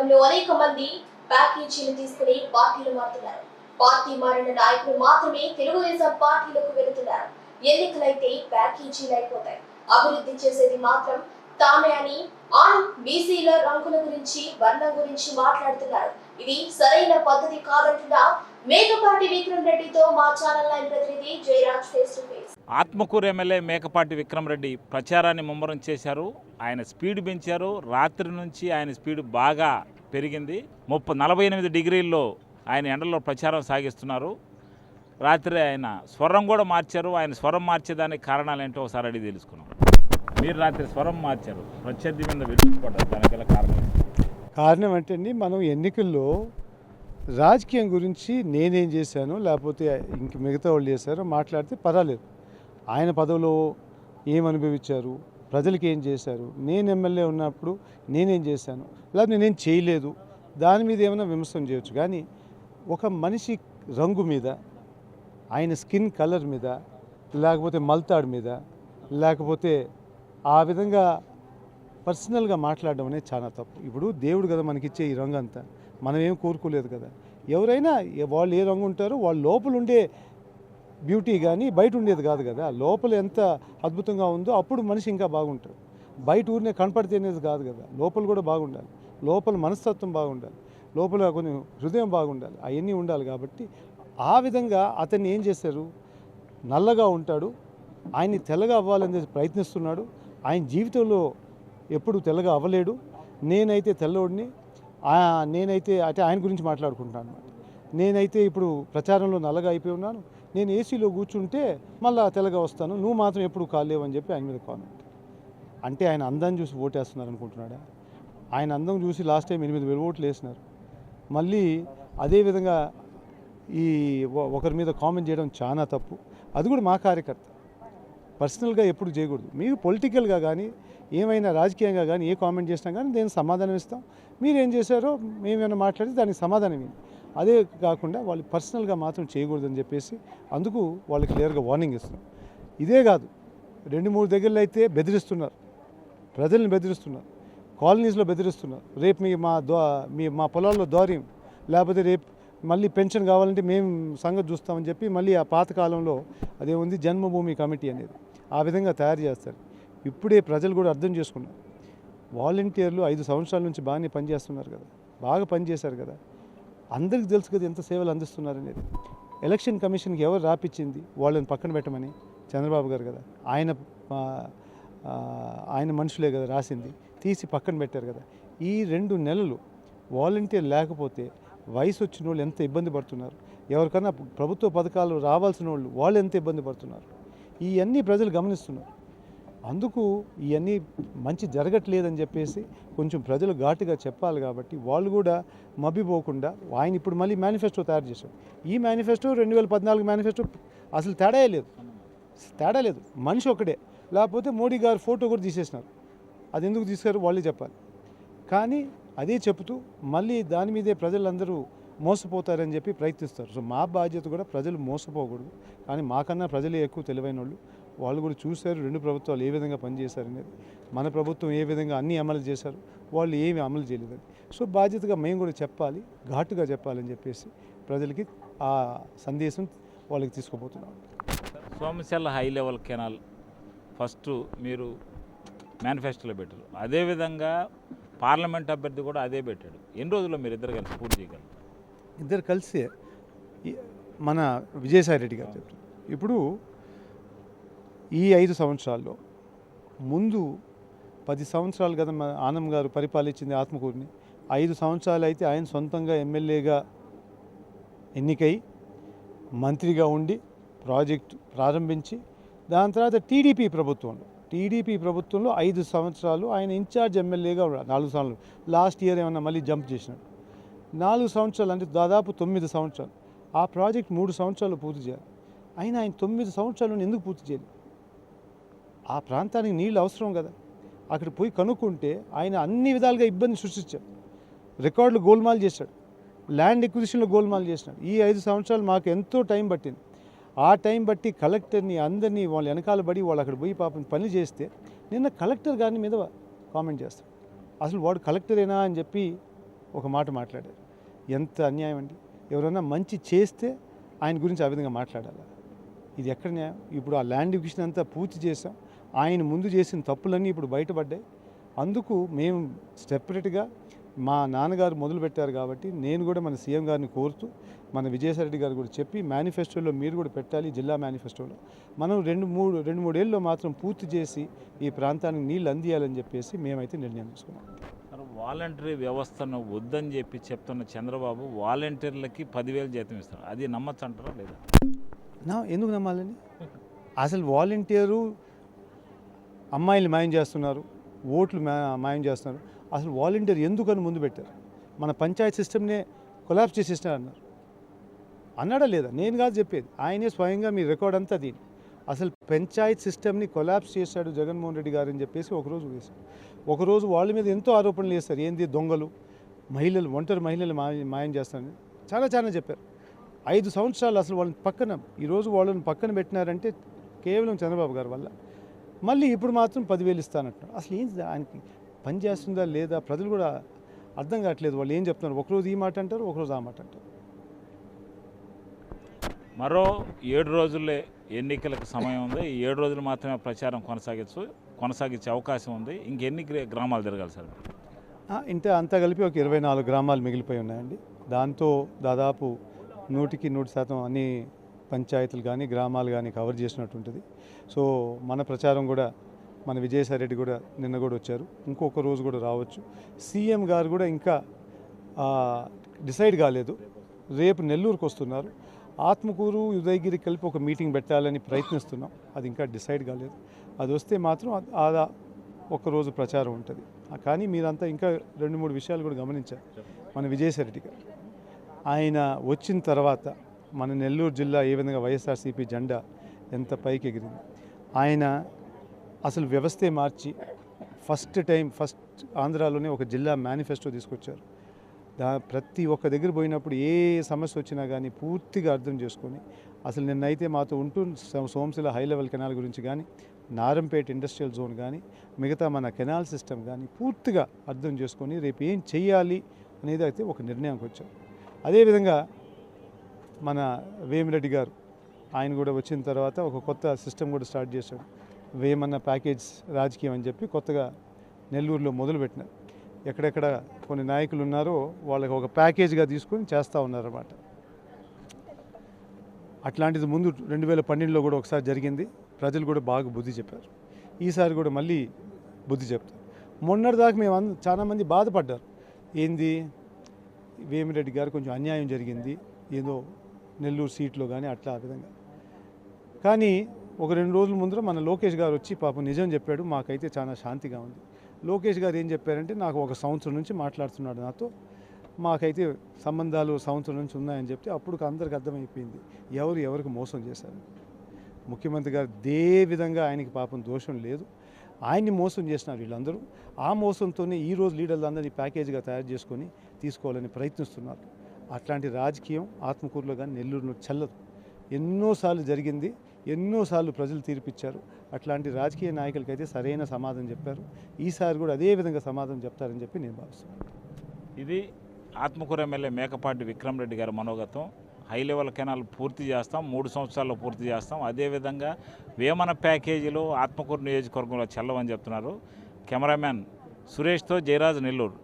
వర్గంలో అనేక మంది ప్యాకేజీలు తీసుకుని పార్టీలు మారుతున్నారు. పార్టీ మారిన నాయకులు మాత్రమే తెలుగుదేశం పార్టీలకు వెళుతున్నారు. ఎన్నికలైతే ప్యాకేజీలు అయిపోతాయి. అభివృద్ధి చేసేది మాత్రం తామే అని ఆనం బీసీల రంగుల గురించి వర్ణం గురించి మాట్లాడుతున్నారు. ఇది సరైన పద్ధతి కాదంటున్నా మేకపాటి విక్రమ్ రెడ్డితో మా ఛానల్ లైన్ ప్రతినిధి Jayaraj face to face Atmakuru MLA Mekapati Vikram Reddy ప్రచారాన్ని ముమ్మరం చేశారు. ఆయన స్పీడ్ పెంచారు. రాత్రి నుంచి ఆయన స్పీడ్ బాగా పెరిగింది. ముప్పై నలభై ఎనిమిది డిగ్రీల్లో ఆయన ఎండలో ప్రచారం సాగిస్తున్నారు. రాత్రి ఆయన స్వరం కూడా మార్చారు. ఆయన స్వరం మార్చేదానికి కారణాలు ఏంటో ఒకసారి అడిగి తెలుసుకున్నాం మీరు రాత్రి స్వరం మార్చారు. ప్రత్యర్థి మీద విడిచిపడ్డారు దానికి గల కారణం? కారణం అంటే అండి మనం ఎన్నికల్లో రాజకీయం గురించి నేనేం చేశాను లేకపోతే ఇంక మిగతా వాళ్ళు చేశారో మాట్లాడితే పర్వాలేదు. ఆయన పదవిలో ఏం అనుభవించారు ప్రజలకి ఏం చేశారు నేను ఎమ్మెల్యే ఉన్నప్పుడు నేనేం చేశాను లేకపోతే నేనేం చేయలేదు. దాని మీద ఏమైనా విమర్శనం చేయొచ్చు. కానీ ఒక మనిషి రంగు మీద ఆయన స్కిన్ కలర్ మీద లేకపోతే మల్తాడు మీద లేకపోతే ఆ విధంగా పర్సనల్గా మాట్లాడడం అనేది చాలా తప్పు. ఇప్పుడు దేవుడు కదా మనకిచ్చే ఈ రంగు అంతా మనం ఏం కోరుకోలేదు కదా. ఎవరైనా వాళ్ళు ఏ రంగు ఉంటారో వాళ్ళ లోపల ఉండే బ్యూటీ కానీ బయట ఉండేది కాదు కదా. లోపల ఎంత అద్భుతంగా ఉందో అప్పుడు మనిషి ఇంకా బాగుంటారు బయట ఊరినే కనపడితే అనేది కాదు కదా. లోపల కూడా బాగుండాలి. లోపల మనస్తత్వం బాగుండాలి. లోపల కొన్ని హృదయం బాగుండాలి. అవన్నీ ఉండాలి కాబట్టి ఆ విధంగా అతన్ని ఏం చేశారు? నల్లగా ఉంటాడు. ఆయన్ని తెల్లగా అవ్వాలని ప్రయత్నిస్తున్నాడు. ఆయన జీవితంలో ఎప్పుడు తెల్లగా అవ్వలేడు. నేనైతే తెల్లోడిని నేనైతే అంటే ఆయన గురించి మాట్లాడుకుంటాను నేనైతే ఇప్పుడు ప్రచారంలో నల్లగా అయిపోయి ఉన్నాను. నేను ఏసీలో కూర్చుంటే మళ్ళా తెల్లగా వస్తాను. నువ్వు మాత్రం ఎప్పుడు కాలేవని అని చెప్పి ఆయన మీద కామెంట్ అంటే ఆయన అందం చూసి ఓటేస్తున్నారు అనుకుంటున్నాడా? ఆయన అందం చూసి లాస్ట్ టైం ఎనిమిది వేలు ఓట్లు వేసినారు. మళ్ళీ అదేవిధంగా ఈ ఒకరి మీద కామెంట్ చేయడం చాలా తప్పు. అది కూడా మా కార్యకర్త. పర్సనల్గా ఎప్పుడు చేయకూడదు. మీరు పొలిటికల్గా కానీ ఏమైనా రాజకీయంగా కానీ ఏ కామెంట్ చేసినా కానీ దేనికి సమాధానం ఇస్తాం. మీరు ఏం చేశారో మేమేమైనా మాట్లాడితే దానికి సమాధానం ఇవ్వండి. అదే కాకుండా వాళ్ళు పర్సనల్గా మాత్రం చేయకూడదని చెప్పేసి అందుకు వాళ్ళకి క్లియర్గా వార్నింగ్ ఇస్తున్నాం. ఇదే కాదు రెండు మూడు దగ్గరలో అయితే బెదిరిస్తున్నారు. ప్రజల్ని బెదిరిస్తున్నారు. కాలనీస్లో బెదిరిస్తున్నారు. రేపు మీ మా దో మీ మా పొలాల్లో దౌర్యం లేకపోతే రేపు మళ్ళీ పెన్షన్ కావాలంటే మేము సంగతి చూస్తామని చెప్పి మళ్ళీ ఆ పాతకాలంలో అదేముంది అదే ఉంది జన్మభూమి కమిటీ అనేది ఆ విధంగా తయారు చేస్తారు. ఇప్పుడే ప్రజలు కూడా అర్థం చేసుకున్నారు. వాలంటీర్లు ఐదు సంవత్సరాల నుంచి బాగానే పనిచేస్తున్నారు కదా. బాగా పనిచేశారు కదా. అందరికి తెలుసు కదా ఎంత సేవలు అందిస్తున్నారు అనేది. ఎలక్షన్ కమిషన్కి ఎవరు రాపిచ్చింది? వాళ్ళని పక్కన పెట్టమని చంద్రబాబు గారు కదా. ఆయన ఆయన మనుషులే కదా రాసింది. తీసి పక్కన పెట్టారు కదా. ఈ రెండు నెలలు వాలంటీర్ లేకపోతే వయసు వచ్చిన వాళ్ళు ఎంత ఇబ్బంది పడుతున్నారు? ఎవరికన్నా ప్రభుత్వ పథకాలు రావాల్సిన వాళ్ళు వాళ్ళు ఎంత ఇబ్బంది పడుతున్నారు? ఇవన్నీ ప్రజలు గమనిస్తున్నారు. అందుకు ఇవన్నీ మంచి జరగట్లేదని చెప్పేసి కొంచెం ప్రజలు ఘాటుగా చెప్పాలి కాబట్టి వాళ్ళు కూడా మబ్బిపోకుండా ఆయన ఇప్పుడు మళ్ళీ మేనిఫెస్టో తయారు చేశారు ఈ మేనిఫెస్టో రెండు వేల పద్నాలుగు మేనిఫెస్టో అసలు తేడా లేదు. తేడా లేదు. మనిషి ఒకడే లేకపోతే మోడీ గారు ఫోటో కూడా తీసేసినారు. అది ఎందుకు తీశారు వాళ్ళే చెప్పాలి. కానీ అదే చెబుతూ మళ్ళీ దాని మీదే ప్రజలందరూ మోసపోతారని చెప్పి ప్రయత్నిస్తారు. సో మా బాధ్యత కూడా ప్రజలు మోసపోకూడదు. కానీ మాకన్నా ప్రజలే ఎక్కువ తెలివైన వాళ్ళు వాళ్ళు కూడా చూశారు రెండు ప్రభుత్వాలు ఏ విధంగా పనిచేశారు అనేది. మన ప్రభుత్వం ఏ విధంగా అన్నీ అమలు చేశారు వాళ్ళు ఏమి అమలు చేయలేదని. సో బాధ్యతగా మేము కూడా చెప్పాలి ఘాటుగా చెప్పాలని చెప్పేసి ప్రజలకి ఆ సందేశం వాళ్ళకి తీసుకుపోతున్నాం. Somasila high level canal first మీరు మేనిఫెస్టోలో పెట్టారు. అదేవిధంగా పార్లమెంట్ అభ్యర్థి కూడా అదే పెట్టాడు. ఎన్ని రోజుల్లో మీరు ఇద్దరు కలిసి పూర్తి చేయగలరు? ఇద్దరు కలిసి. మన విజయసాయి రెడ్డి గారు చెప్పారు. ఇప్పుడు ఈ ఐదు సంవత్సరాల్లో ముందు పది సంవత్సరాలు కదా మన ఆనం గారు పరిపాలించింది ఆత్మకూరుని. ఐదు సంవత్సరాలు అయితే ఆయన సొంతంగా ఎమ్మెల్యేగా ఎన్నికై మంత్రిగా ఉండి ప్రాజెక్టు ప్రారంభించి దాని తర్వాత టీడీపీ ప్రభుత్వంలో టీడీపీ ప్రభుత్వంలో ఐదు సంవత్సరాలు ఆయన ఇన్ఛార్జ్ ఎమ్మెల్యేగా నాలుగు సంవత్సరాలు. లాస్ట్ ఇయర్ ఏమన్నా మళ్ళీ జంప్ చేసినాడు. నాలుగు సంవత్సరాలు అంటే దాదాపు తొమ్మిది సంవత్సరాలు. ఆ ప్రాజెక్ట్ మూడు సంవత్సరాలు పూర్తి చేయాలి. అయినా ఆయన తొమ్మిది సంవత్సరాలు ఎందుకు పూర్తి చేయాలి? ఆ ప్రాంతానికి నీళ్ళు అవసరం కదా. అక్కడ పోయి కనుక్కుంటే ఆయన అన్ని విధాలుగా ఇబ్బంది సృష్టించాడు. రికార్డులు గోల్మాల్ చేశాడు. ల్యాండ్ ఎక్విజిషన్లో గోల్మాల్ చేసినాడు. ఈ ఐదు సంవత్సరాలు మాకు ఎంతో టైం పట్టింది. ఆ టైం బట్టి కలెక్టర్ని అందరినీ వాళ్ళ వెనకాల పడి వాళ్ళు అక్కడ పోయి పాపం పని చేస్తే నిన్న కలెక్టర్ గారి మీద కామెంట్ చేస్తాడు. అసలు వాడు కలెక్టరేనా అని చెప్పి ఒక మాట మాట్లాడారు. ఎంత అన్యాయం అండి. ఎవరైనా మంచి చేస్తే ఆయన గురించి ఆ విధంగా మాట్లాడాలి? ఇది ఎక్కడ న్యాయం? ఇప్పుడు ఆ ల్యాండ్ డివిజన్ అంతా పూర్తి చేసాం ఆయన ముందు చేసిన తప్పులన్నీ ఇప్పుడు బయటపడ్డాయి. అందుకు మేము సెపరేట్గా మా నాన్నగారు మొదలుపెట్టారు కాబట్టి నేను కూడా మన సీఎం గారిని కోరుతూ మన విజయసాయిరెడ్డి గారు కూడా చెప్పి మేనిఫెస్టోలో మీరు కూడా పెట్టాలి జిల్లా మేనిఫెస్టోలో మనం రెండు మూడు రెండు మూడేళ్ళలో మాత్రం పూర్తి చేసి ఈ ప్రాంతానికి నీళ్ళు అందియాలని చెప్పేసి మేమైతే నిర్ణయం తీసుకున్నాం. వాలంటరీ వ్యవస్థను వద్దని చెప్పి చెప్తున్న చంద్రబాబు వాలంటీర్లకి పదివేలు జీతం ఇస్తారు అది నమ్మచ్చు అంటారా లేదా ఎందుకు నమ్మాలని అసలు వాలంటీరు అమ్మాయిలు మాయం చేస్తున్నారు ఓట్లు మా మాయం చేస్తున్నారు. అసలు వాలంటీర్ ఎందుకని ముందు పెట్టారు? మన పంచాయత్ సిస్టమ్నే కొలాప్స్ చేసేసినారు అన్నారు అన్నాడా లేదా? నేను కాదు చెప్పేది. ఆయనే స్వయంగా మీ రికార్డ్ అంతా దీని. అసలు పంచాయత్ సిస్టమ్ని కొలాప్స్ చేశాడు జగన్మోహన్ రెడ్డి గారు అని చెప్పేసి ఒకరోజు వేశారు. ఒకరోజు వాళ్ళ మీద ఎంతో ఆరోపణలు చేస్తారు ఏంది దొంగలు? మహిళలు ఒంటరి మహిళలు మాయం చేస్తారని చాలా చాలా చెప్పారు. ఐదు సంవత్సరాలు అసలు వాళ్ళని పక్కన ఈరోజు వాళ్ళని పక్కన పెట్టినారంటే కేవలం చంద్రబాబు గారి వల్ల. మళ్ళీ ఇప్పుడు మాత్రం పదివేలు ఇస్తానంటున్నారు అసలు ఏం ఆయనకి పని చేస్తుందా లేదా? ప్రజలు కూడా అర్థం కావట్లేదు. వాళ్ళు ఏం చెప్తున్నారు? ఒకరోజు ఈ మాట అంటారు ఒకరోజు ఆ మాట అంటారు. మరో ఏడు రోజులే ఎన్నికలకు సమయం ఉంది. ఈ ఏడు రోజులు మాత్రమే ప్రచారం కొనసాగించు కొనసాగించే అవకాశం ఉంది. ఇంకెన్ని గ్రా- గ్రామాలు తిరగాలి సార్? ఇంత అంతా కలిపి ఒక ఇరవై నాలుగు గ్రామాలు మిగిలిపోయి ఉన్నాయండి. దాంతో దాదాపు నూటికి నూటి శాతం అన్ని పంచాయతీలు కానీ గ్రామాలు కానీ కవర్ చేసినట్టు ఉంటుంది సో మన ప్రచారం కూడా మన విజయసాయి రెడ్డి కూడా నిన్న కూడా వచ్చారు. ఇంకొక రోజు కూడా రావచ్చు. సీఎం గారు కూడా ఇంకా డిసైడ్ కాలేదు. రేపు నెల్లూరుకు వస్తున్నారు. ఆత్మకూరు ఉదయగిరి కలిపి ఒక మీటింగ్ పెట్టాలని ప్రయత్నిస్తున్నాం. అది ఇంకా డిసైడ్ కాలేదు. అది వస్తే మాత్రం ఆదా ఆ ఒక్కరోజు ప్రచారం ఉంటుంది. కానీ మీరంతా ఇంకా రెండు మూడు విషయాలు కూడా గమనించారు. మన విజయసాయి రెడ్డి గారు. ఆయన వచ్చిన తర్వాత మన నెల్లూరు జిల్లా ఏ విధంగా వైఎస్ఆర్సీపీ జెండా ఎంత పైకి ఎగిరింది? ఆయన అసలు వ్యవస్థే మార్చి ఫస్ట్ టైం ఫస్ట్ ఆంధ్రాలోనే ఒక జిల్లా మేనిఫెస్టో తీసుకొచ్చారు. దా ప్రతి ఒక్క దగ్గర పోయినప్పుడు ఏ సమస్య వచ్చినా కానీ పూర్తిగా అర్థం చేసుకొని అసలు నిన్నైతే మాతో ఉంటూ సో- సోమశిల హై లెవెల్ కెనాల్ గురించి కానీ నారంపేట ఇండస్ట్రియల్ జోన్ కానీ మిగతా మన కెనాల్ సిస్టమ్ కానీ పూర్తిగా అర్థం చేసుకొని రేపు ఏం చేయాలి అనేది అయితే ఒక నిర్ణయానికి వచ్చారు. అదేవిధంగా మన వేమిరెడ్డి గారు ఆయన కూడా వచ్చిన తర్వాత ఒక కొత్త సిస్టమ్ కూడా స్టార్ట్ చేశాడు. వేమన్న ప్యాకేజ్ రాజకీయం అని చెప్పి కొత్తగా నెల్లూరులో మొదలుపెట్టినారు ఎక్కడెక్కడ కొన్ని నాయకులు ఉన్నారో వాళ్ళకి ఒక ప్యాకేజ్గా తీసుకొని చేస్తూ ఉన్నారన్నమాట. అట్లాంటిది ముందు రెండు వేల పన్నెండులో కూడా ఒకసారి జరిగింది. ప్రజలు కూడా బాగా బుద్ధి చెప్పారు. ఈసారి కూడా మళ్ళీ బుద్ధి చెప్తారు. మొన్నటిదాకా మేము అంద చాలామంది బాధపడ్డారు. ఏంది? వేమిరెడ్డి గారు కొంచెం అన్యాయం జరిగింది. ఏదో నెల్లూరు సీట్లో కానీ అట్లా ఆ విధంగా. కానీ ఒక రెండు రోజుల ముందర మన లోకేష్ గారు వచ్చి పాపం నిజం చెప్పాడు మాకైతే చాలా శాంతిగా ఉంది. లోకేష్ గారు ఏం చెప్పారంటే నాకు ఒక సంవత్సరం నుంచి మాట్లాడుతున్నాడు నాతో మాకైతే సంబంధాలు సంవత్సరం నుంచి ఉన్నాయని చెప్తే అప్పుడు అందరికి అర్థమైపోయింది ఎవరు ఎవరికి మోసం చేశారు. ముఖ్యమంత్రి గారు దే విధంగా ఆయనకి పాపం దోషం లేదు. ఆయన్ని మోసం చేసినారు వీళ్ళందరూ. ఆ మోసంతోనే ఈ రోజు లీడర్లు ప్యాకేజీగా తయారు చేసుకొని తీసుకోవాలని ప్రయత్నిస్తున్నారు. అట్లాంటి రాజకీయం ఆత్మకూరులో కానీ నెల్లూరులో చెల్లదు. ఎన్నోసార్లు జరిగింది ఎన్నోసార్లు ప్రజలు తీర్పిచ్చారు. అట్లాంటి రాజకీయ నాయకులకైతే సరైన సమాధానం చెప్పారు. ఈసారి కూడా అదే విధంగా సమాధానం చెప్తారని చెప్పి నేను భావిస్తున్నాను. ఇది ఆత్మకూరు ఎమ్మెల్యే మేకపాటి విక్రమ్ రెడ్డి గారి మనోగతం. హై లెవెల్ కెనాల్ పూర్తి చేస్తాం మూడు సంవత్సరాల్లో పూర్తి చేస్తాం. అదేవిధంగా వేమన ప్యాకేజీలు ఆత్మకూరు నియోజకవర్గంలో చెల్లవని చెప్తున్నారు. కెమెరామ్యాన్ సురేష్తో జయరాజ్ నెల్లూరు.